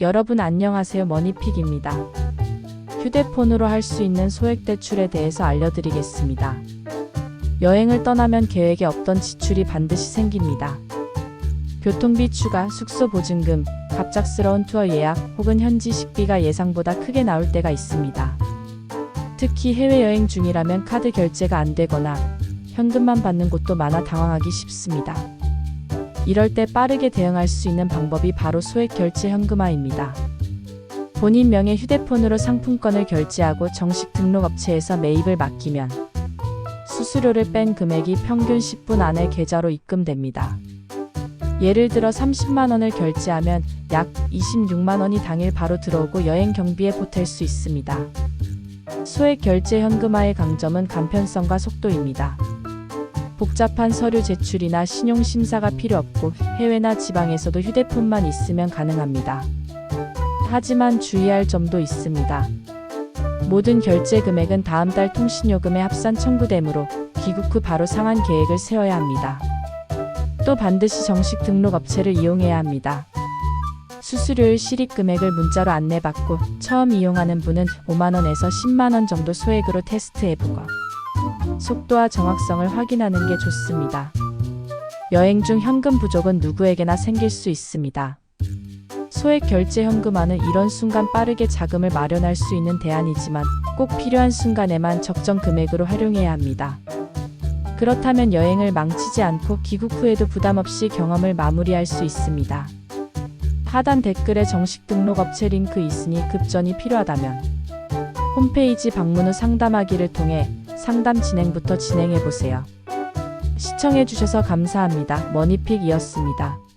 여러분 안녕하세요. 머니픽입니다. 휴대폰으로 할 수 있는 소액 대출에 대해서 알려드리겠습니다. 여행을 떠나면 계획에 없던 지출이 반드시 생깁니다. 교통비 추가, 숙소 보증금, 갑작스러운 투어 예약 혹은 현지 식비가 예상보다 크게 나올 때가 있습니다. 특히 해외여행 중이라면 카드 결제가 안 되거나 현금만 받는 곳도 많아 당황하기 쉽습니다. 이럴 때 빠르게 대응할 수 있는 방법이 바로 소액 결제 현금화입니다. 본인 명의 휴대폰으로 상품권을 결제하고 정식 등록 업체에서 매입을 맡기면 수수료를 뺀 금액이 평균 10분 안에 계좌로 입금됩니다. 예를 들어 30만 원을 결제하면 약 26만 원이 당일 바로 들어오고 여행 경비에 보탤 수 있습니다. 소액 결제 현금화의 강점은 간편성과 속도입니다. 복잡한 서류 제출이나 신용 심사가 필요 없고 해외나 지방에서도 휴대폰만 있으면 가능합니다. 하지만 주의할 점도 있습니다. 모든 결제 금액은 다음 달 통신요금에 합산 청구되므로 귀국 후 바로 상환 계획을 세워야 합니다. 또 반드시 정식 등록 업체를 이용해야 합니다. 수수료율 실입 금액을 문자로 안내받고 처음 이용하는 분은 5만원에서 10만원 정도 소액으로 테스트해보고 속도와 정확성을 확인하는 게 좋습니다. 여행 중 현금 부족은 누구에게나 생길 수 있습니다. 소액 결제 현금화는 이런 순간 빠르게 자금을 마련할 수 있는 대안이지만 꼭 필요한 순간에만 적정 금액으로 활용해야 합니다. 그렇다면 여행을 망치지 않고 귀국 후에도 부담 없이 경험을 마무리할 수 있습니다. 하단 댓글에 정식 등록 업체 링크 있으니 급전이 필요하다면 홈페이지 방문 후 상담하기를 통해 상담 진행부터 진행해 보세요. 시청해 주셔서 감사합니다. 머니픽이었습니다.